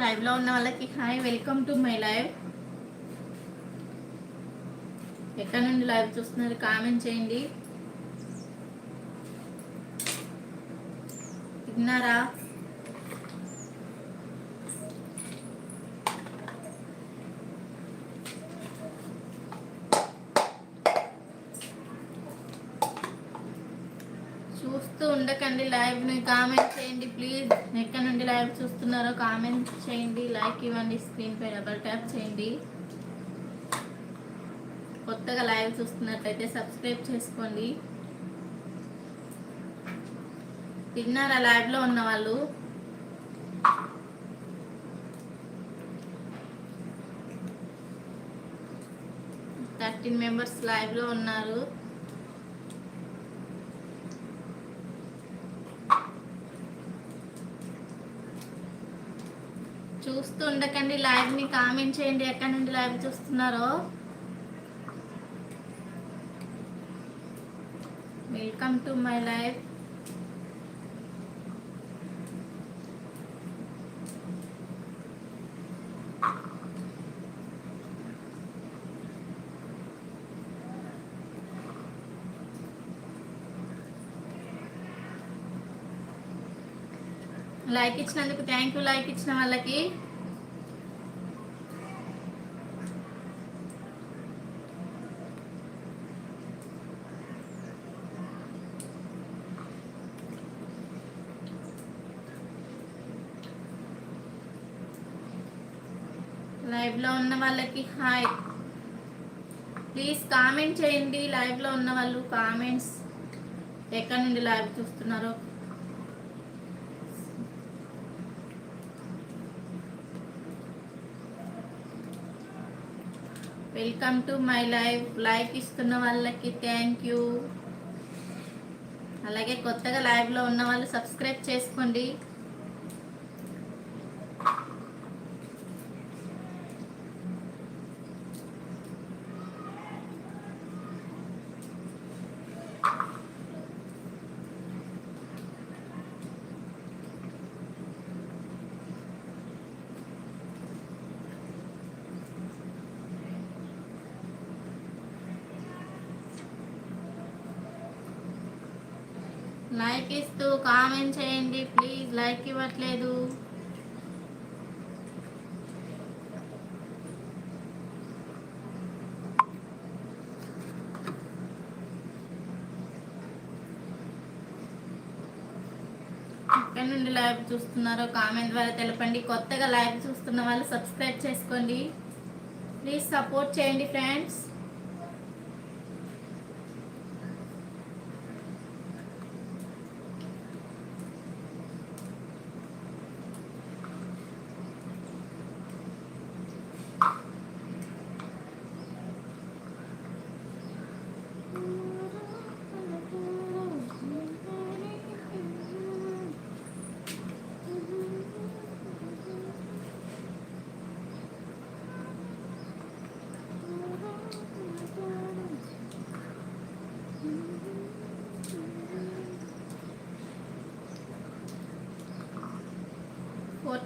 లైవ్లో ఉన్న వాళ్ళకి hi welcome to my live ఎక్కడ నుండి లైవ్ చూస్తున్నారు? కామెంట్ చేయండి. తిన్నారా? చూస్తూ ఉండకండి లైవ్ని. కామెంట్ ప్లీజ్ ఎక్కడ నుండి లైవ్ చూస్తున్నారో కామెంట్ చేయండి లైక్ ఇవ్వండి స్క్రీన్ పై డబల్ ట్యాప్ చేయండి. కొత్తగా లైవ్ చూస్తున్నట్లయితే సబ్స్క్రైబ్ చేసుకోండి. తిన్నారా లైవ్లో ఉన్న వాళ్ళు? థర్టీన్ మెంబర్స్ లైవ్లో ఉన్నారు. చూస్తూ ఉండకండి లైవ్ని కామెంట్ చేయండి ఎక్కడి నుండి లైవ్ చూస్తున్నారో. Welcome to my live like ఇచ్చినందుకు థ్యాంక్ యూ లైక్ ఇచ్చిన వాళ్ళకి లైవ్లో ఉన్న వాళ్ళకి హాయ్. ప్లీజ్ కామెంట్ చేయండి. లైవ్లో ఉన్న వాళ్ళు కామెంట్స్ ఎక్కడి నుండి లైవ్ చూస్తున్నారో. Welcome to my live. Like ఇస్తున్న వాళ్ళకి థ్యాంక్ యూ. అలాగే కొత్తగా లైవ్లో ఉన్న వాళ్ళు సబ్స్క్రైబ్ చేసుకోండి. లైక్ ఇస్తూ కామెంట్ చేయండి. ప్లీజ్ లైక్ ఇవ్వట్లేదు. ఎక్కడి నుండి లైవ్ చూస్తున్నారో కామెంట్ ద్వారా తెలపండి. కొత్తగా లైవ్ చూస్తున్న వాళ్ళు సబ్స్క్రైబ్ చేసుకోండి. ప్లీజ్ సపోర్ట్ చేయండి ఫ్రెండ్స్.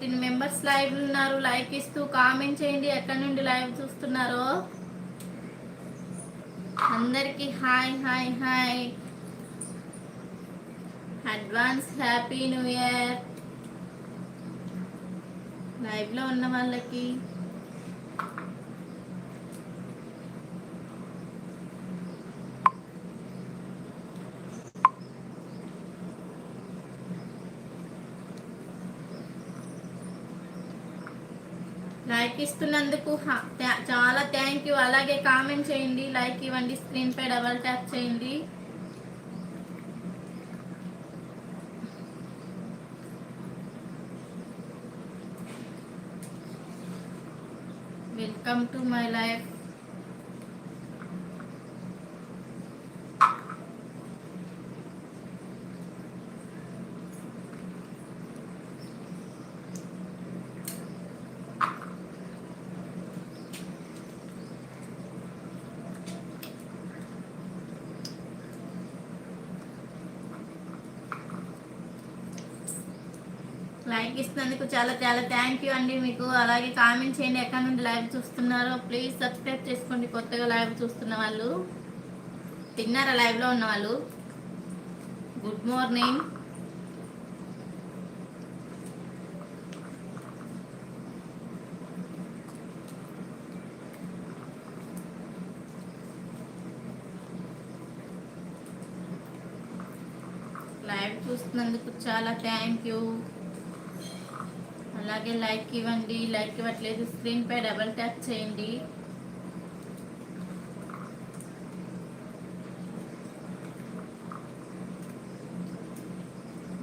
ఫోర్టీన్ మెంబర్స్ లైవ్ ఉన్నారు. లైక్ ఇస్తూ కామెంట్ చేయండి. ఎక్కడి నుండి లైవ్ చూస్తున్నారో? అందరికి hi hi hi. Advance happy new year. లైవ్లో ఉన్న వాళ్ళకి లైక్ ఇస్తున్నందుకు చాలా థ్యాంక్ యూ. అలాగే కామెంట్ చేయండి లైక్ ఇవ్వండి స్క్రీన్ పై డబల్ ట్యాప్ చేయండి. Welcome to my life. Like ఇస్తున్నందుకు చాలా చాలా థ్యాంక్ యూ అండి మీకు. అలాగే కామెంట్ చేయండి ఎక్కడ నుండి లైవ్ చూస్తున్నారో. ప్లీజ్ సబ్స్క్రైబ్ చేసుకోండి కొత్తగా లైవ్ చూస్తున్న వాళ్ళు. తిన్నారా లైవ్లో ఉన్న వాళ్ళు? గుడ్ మార్నింగ్ లైవ్ చూస్తున్నందుకు చాలా థ్యాంక్ యూ అలాగే లైక్ ఇవ్వండి లైక్ ఇవ్వట్లేదు స్క్రీన్ పై డబల్ ట్యాప్ చేయండి.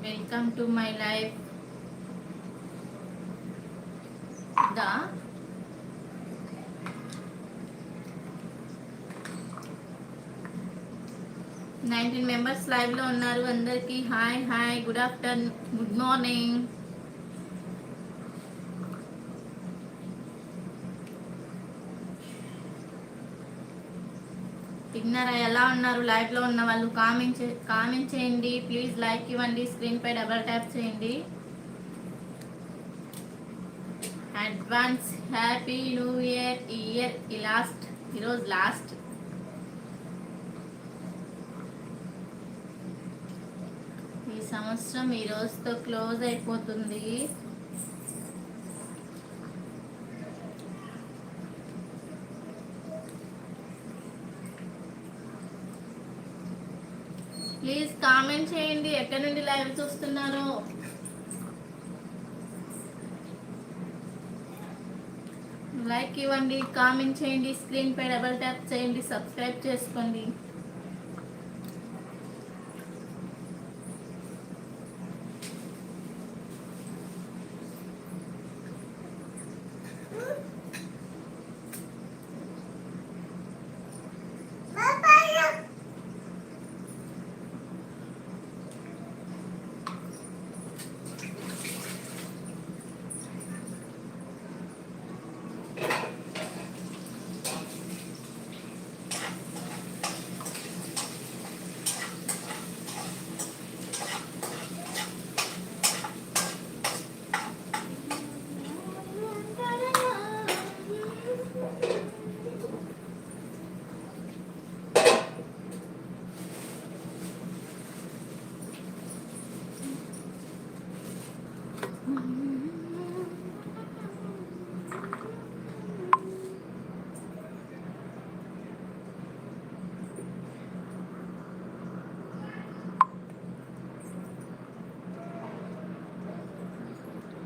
వెల్కమ్ టు మై లైఫ్ దా? నైన్టీన్ మెంబర్స్ లైవ్లో ఉన్నారు అందరికి. Hi hi good afternoon good morning తిన్నారా? ఎలా ఉన్నారు? లైవ్లో ఉన్న వాళ్ళు కామెంట్ కామెంట్ చేయండి. ప్లీజ్ లైక్ ఇవ్వండి. స్క్రీన్పై డబల్ ట్యాప్ చేయండి. Advance happy new year year ఈ లాస్ట్ ఈరోజు లాస్ట్ ఈ సంవత్సరం ఈ రోజుతో క్లోజ్ అయిపోతుంది. ప్లీజ్ కామెంట్ చేయండి. ఎక్కడి నుండి లైవ్ చూస్తున్నారు? లైక్ ఇవ్వండి కామెంట్ చేయండి స్క్రీన్ పై డబల్ ట్యాప్ చేయండి సబ్స్క్రైబ్ చేసుకోండి.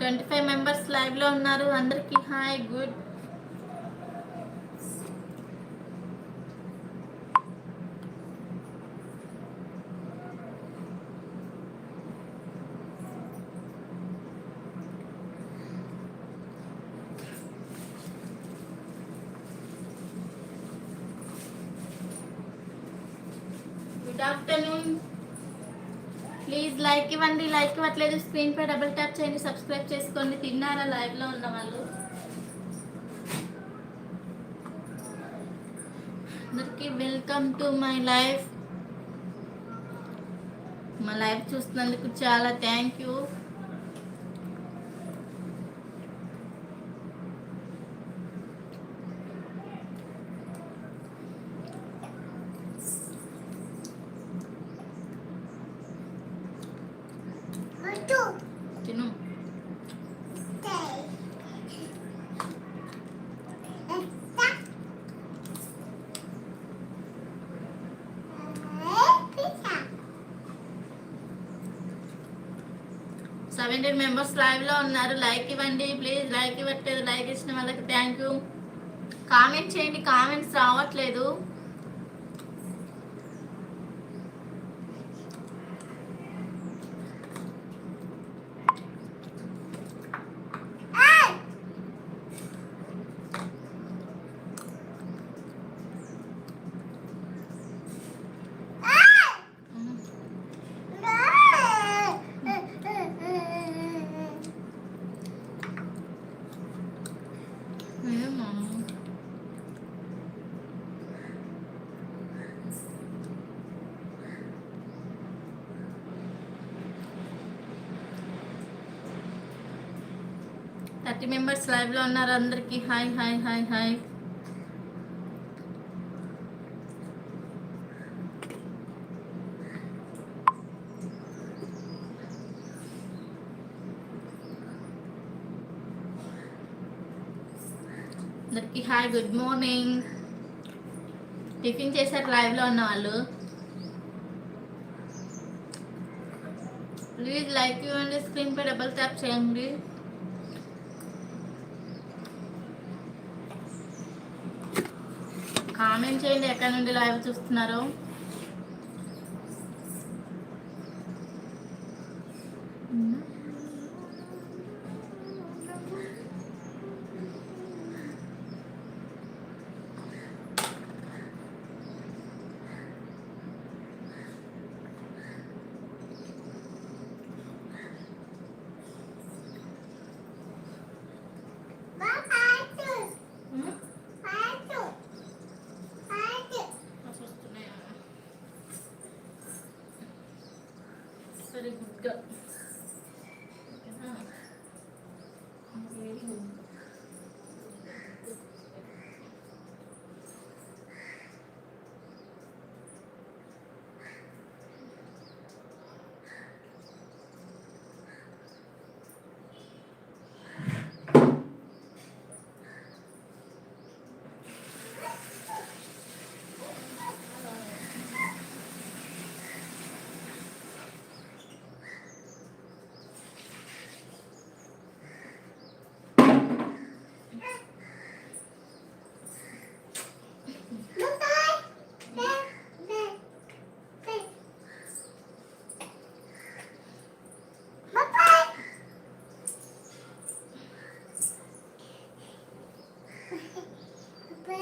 ట్వంటీ ఫైవ్ మెంబర్స్ లైవ్లో ఉన్నారు. అందరికి hi good good afternoon please like ఇవ్వండి స్క్రీన్ పై డబుల్ ట్యాప్ చేయండి. సబ్స్క్రైబ్ చేసుకోండి. తిన్నారా? లైవ్లో ఉన్న వాళ్ళు. అందరికి వెల్కమ్ టు మై లైఫ్. మా లైవ్ చూస్తున్నందుకు చాలా థ్యాంక్ యూ. సెవెంటీన్ మెంబర్స్ లైవ్లో ఉన్నారు. లైక్ ఇవ్వండి ప్లీజ్ లైక్ ఇవ్వట్లేదు. లైక్ ఇచ్చిన వాళ్ళకి థ్యాంక్ యూ కామెంట్ చేయండి కామెంట్స్ రావట్లేదు. థర్టీ మెంబర్స్ లైవ్లో ఉన్నారు అందరికీ. హాయ్ హాయ్ హాయ్ హాయ్ అందరికీ హాయ్ గుడ్ మార్నింగ్ టిఫిన్ చేశారు లైవ్లో ఉన్న వాళ్ళు. ప్లీజ్ లైక్ ఇవ్వండి స్క్రీన్ స్క్రీన్పై డబుల్ ట్యాప్ చేయండి. కామెంట్ చేయండి ఎక్కడ నుండి లైవ్ చూస్తున్నారో.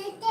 Ponete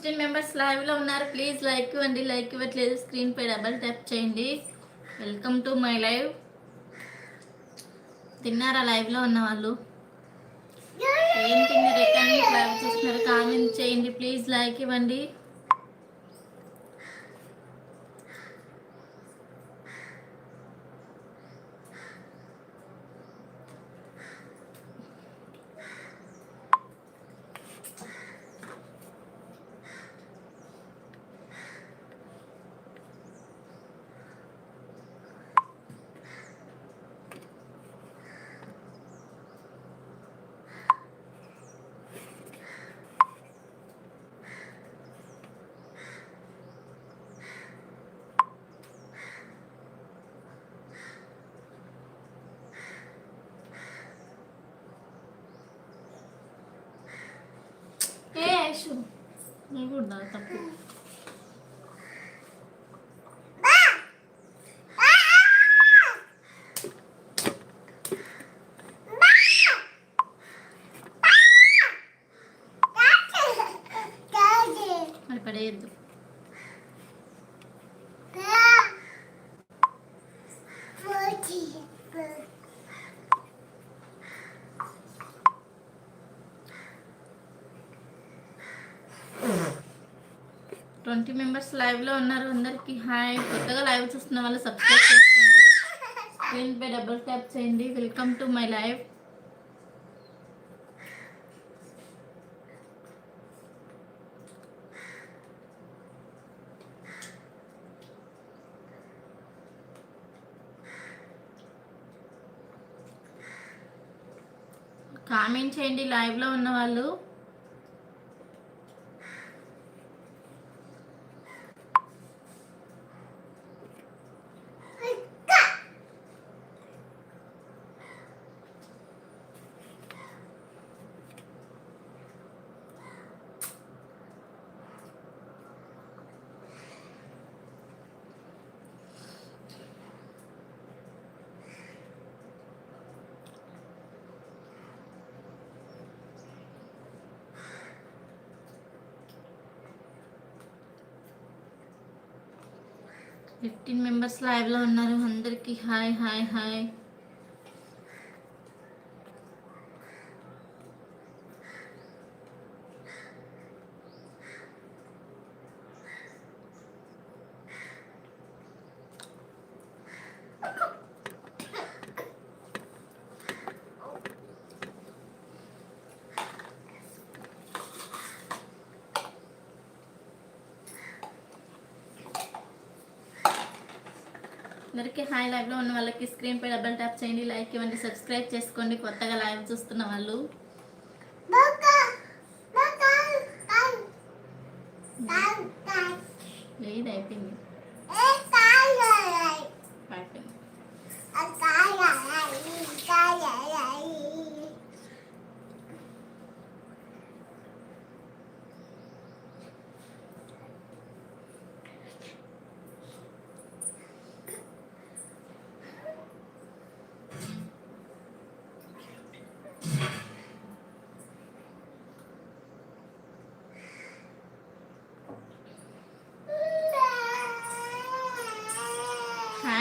సిక్స్టీన్ మెంబర్స్ లైవ్లో ఉన్నారు. ప్లీజ్ లైక్ ఇవ్వండి లైక్ ఇవ్వట్లేదు. స్క్రీన్పై డబల్ ట్యాప్ చేయండి. Welcome to my live. తిన్నారా లైవ్లో ఉన్న వాళ్ళు? ఏం తిన్నారు? ఎక్కడ లైవ్ చూస్తున్నారు? కామెంట్ చేయండి. ప్లీజ్ లైక్ ఇవ్వండి. Ay buradan tapıp. Twenty members లైవ్లో ఉన్నారు. అందరికీ హాయ్. కొత్తగా లైవ్ చూస్తున్న వాళ్ళు సబ్స్క్రైబ్ చేసుకోండి. స్క్రీన్ పై డబుల్ ట్యాప్ చేయండి. Welcome to my live. Comment చేయండి లైవ్లో ఉన్న వాళ్ళు. ఫిఫ్టీన్ మెంబర్స్ లైవ్లో ఉన్నారు అందరికీ హాయ్ హాయ్ హాయ్ అందరికీ హాయ్. లైవ్లో ఉన్న వాళ్ళకి స్క్రీన్ పై డబల్ ట్యాప్ చేయండి లైక్ ఇవ్వండి సబ్స్క్రైబ్ చేసుకోండి. కొత్తగా లైవ్ చూస్తున్న వాళ్ళు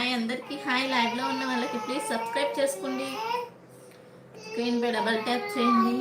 హాయ్ అందరికీ. హాయ్ లైవ్లో ఉన్న వాళ్ళకి ప్లీజ్ సబ్స్క్రైబ్ చేసుకోండి. స్క్రీన్ పై డబల్ ట్యాప్ చేయండి.